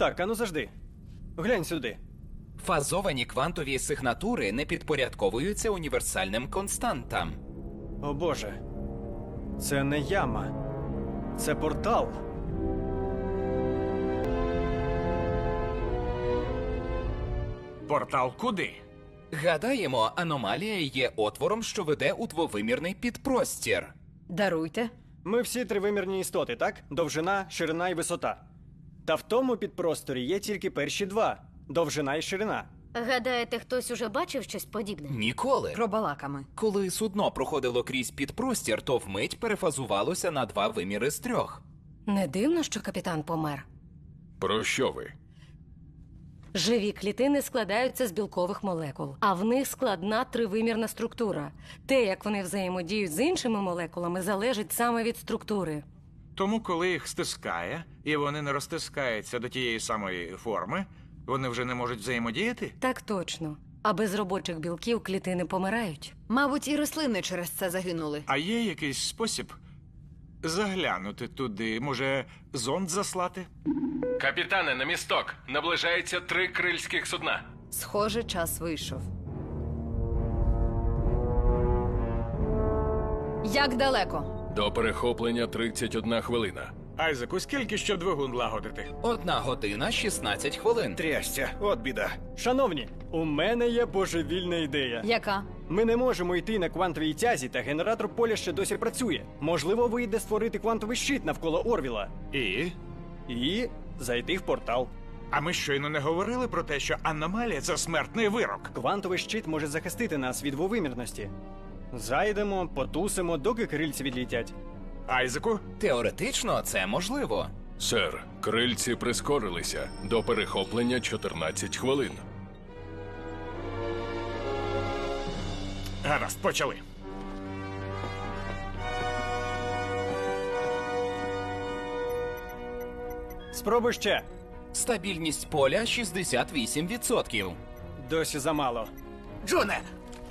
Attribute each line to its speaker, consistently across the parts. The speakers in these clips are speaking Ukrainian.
Speaker 1: Так, а ну завжди. Глянь сюди.
Speaker 2: Фазовані квантові сигнатури не підпорядковуються універсальним константам.
Speaker 1: О Боже. Це не яма. Це портал.
Speaker 3: Портал куди?
Speaker 2: Гадаємо, аномалія є отвором, що веде у двовимірний підпростір.
Speaker 4: Даруйте.
Speaker 1: Ми всі тривимірні істоти, так? Довжина, ширина і висота. Та в тому підпросторі є тільки перші два довжина і ширина.
Speaker 5: Гадаєте, хтось уже бачив щось подібне?
Speaker 2: Ніколи.
Speaker 4: Про балаками.
Speaker 2: Коли судно проходило крізь підпростір, то вмить перефазувалося на два виміри з трьох.
Speaker 6: Не дивно, що капітан помер.
Speaker 7: Про що ви?
Speaker 6: Живі клітини складаються з білкових молекул, а в них складна тривимірна структура. Те, як вони взаємодіють з іншими молекулами, залежить саме від структури.
Speaker 3: Тому, коли їх стискає, і вони не розтискаються до тієї самої форми, вони вже не можуть взаємодіяти?
Speaker 6: Так точно. А без робочих білків клітини помирають.
Speaker 4: Мабуть, і рослини через це загинули.
Speaker 3: А є якийсь спосіб заглянути туди, може, зонд заслати?
Speaker 7: Капітане, на місток. Наближається три крильських судна.
Speaker 4: Схоже, час вийшов. Як далеко?
Speaker 7: До перехоплення 31 хвилина.
Speaker 3: Айзеку, скільки щоб двигун лагодити?
Speaker 2: Одна година 16 хвилин.
Speaker 3: Трясця, от біда.
Speaker 1: Шановні, у мене є божевільна ідея.
Speaker 4: Яка?
Speaker 1: Ми не можемо йти на квантовій тязі, та генератор поля ще досі працює. Можливо, вийде створити квантовий щит навколо Орвіла
Speaker 3: І?
Speaker 1: і зайти в портал.
Speaker 3: А ми щойно не говорили про те, що аномалія це смертний вирок.
Speaker 1: Квантовий щит може захистити нас від двовимірності. Зайдемо, потусимо, доки крильці відлітять.
Speaker 3: Айзеку,
Speaker 2: Теоретично це можливо.
Speaker 7: Сер, крильці прискорилися. До перехоплення 14 хвилин.
Speaker 3: гаразд, почали.
Speaker 1: Спробуй ще.
Speaker 2: Стабільність поля 68%.
Speaker 1: Досі замало.
Speaker 8: Джоне,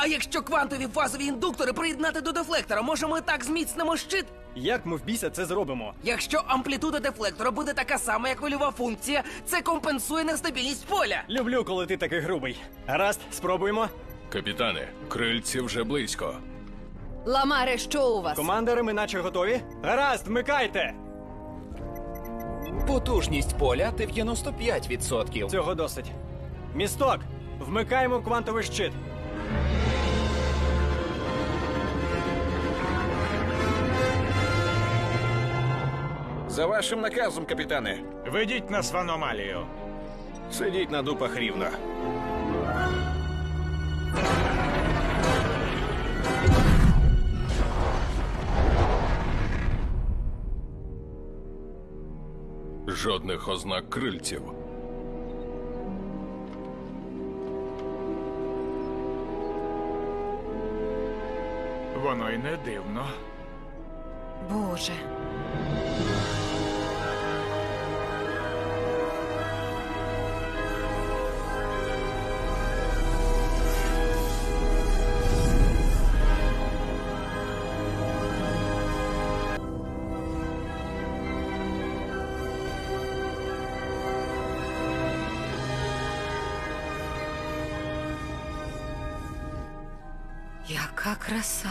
Speaker 8: а якщо квантові фазові індуктори приєднати до дефлектора, може ми так зміцнимо щит?
Speaker 1: Як ми в біса це зробимо?
Speaker 8: Якщо амплітуда дефлектора буде така сама, як хвильова функція, це компенсує нестабільність поля.
Speaker 1: Люблю, коли ти такий грубий. Гаразд, спробуємо.
Speaker 7: Капітане, крильці вже близько.
Speaker 4: Ламаре, що у вас?
Speaker 1: Командири, ми наче готові? Гаразд, вмикайте!
Speaker 2: Потужність поля 95%.
Speaker 1: Цього досить. Місток! Вмикаємо квантовий щит.
Speaker 9: За вашим наказом, капітане.
Speaker 3: Ведіть нас в аномалію.
Speaker 9: Сидіть на дупах рівно.
Speaker 7: Жодних ознак крильців.
Speaker 3: Воно й не дивно.
Speaker 4: Боже.
Speaker 6: Яка краса.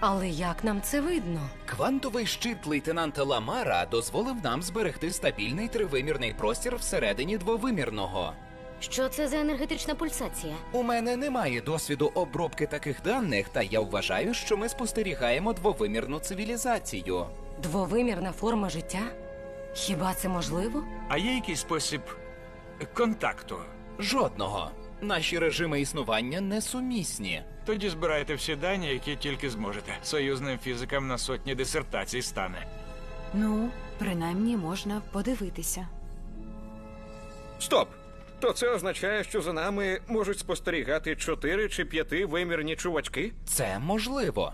Speaker 6: Але як нам це видно?
Speaker 2: Квантовий щит лейтенанта Ламара дозволив нам зберегти стабільний тривимірний простір всередині двовимірного.
Speaker 5: Що це за енергетична пульсація?
Speaker 2: У мене немає досвіду обробки таких даних, та я вважаю, що ми спостерігаємо двовимірну цивілізацію.
Speaker 6: Двовимірна форма життя? Хіба це можливо?
Speaker 3: А є якийсь спосіб контакту?
Speaker 2: Жодного. Наші режими існування несумісні.
Speaker 3: Тоді збирайте всі дані, які тільки зможете. Союзним фізикам на сотні дисертацій стане.
Speaker 4: Ну, принаймні можна подивитися.
Speaker 9: Стоп! То це означає, що за нами можуть спостерігати чотири чи п'яти вимірні чувачки?
Speaker 2: Це можливо.